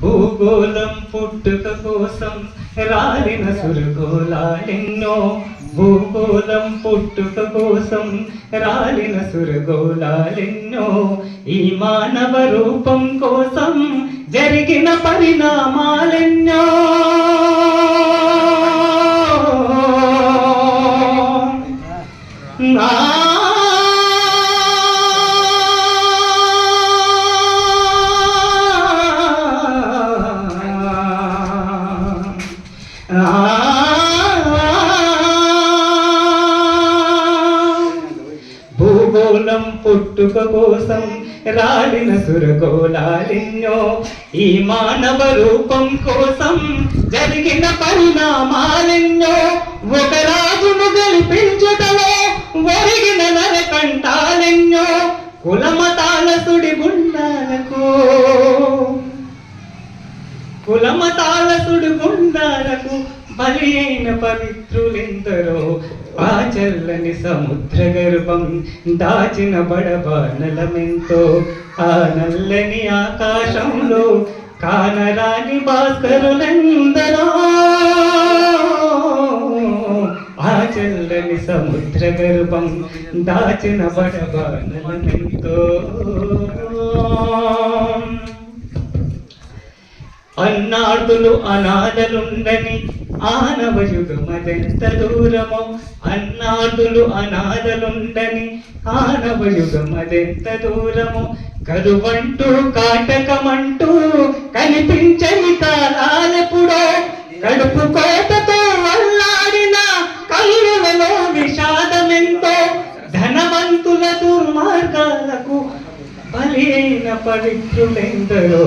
భూగోళం పుట్టుక కోసం రాలిన సురగోళాలెన్నో. భూగోళం పుట్టుక కోసం రాలిన సురగోళాలెన్నో. ఈ మానవ రూపం కోసం జరిగిన పరిణామాలెన్నో. నా పుట్టుక కోసం రాలిన సురగోళాలిన్నో ఈ మానవ రూపం కోసం జరిగిన పరిణామాలిన్యో ఒక రాజును గెలిపించుటలో ఒరిగిన నరకంటాలెన్నో కులమతాల సుడి గుండాలకు కులమతాల సుడి గుండాలకు బలి అయిన పవిత్రులెందరో ఆ చల్లని సముద్ర గర్భం దాచిన బడబానలమెంతో ఆ నల్లని ఆకాశంలో కానరాని భాస్కరులెందరో. ఆ చల్లని సముద్ర గర్భం దాచిన బడబానలమెంతో. అన్నాడులు అనాథలుండని ఆనవ యుగమదెంత దూరమో అన్నాదులు అనాథలుండని ఆనవ యుగమదెంత దూరమో కరువంటూ కాటకమంటూ కనిపించని కాలాలెప్పుడో కడుపు కోటతో వల్లాడిన కళ్ళులలో విషాదమెంతో ధనవంతుల దుర్మార్గాలకు బలైన పవిత్రులెందరో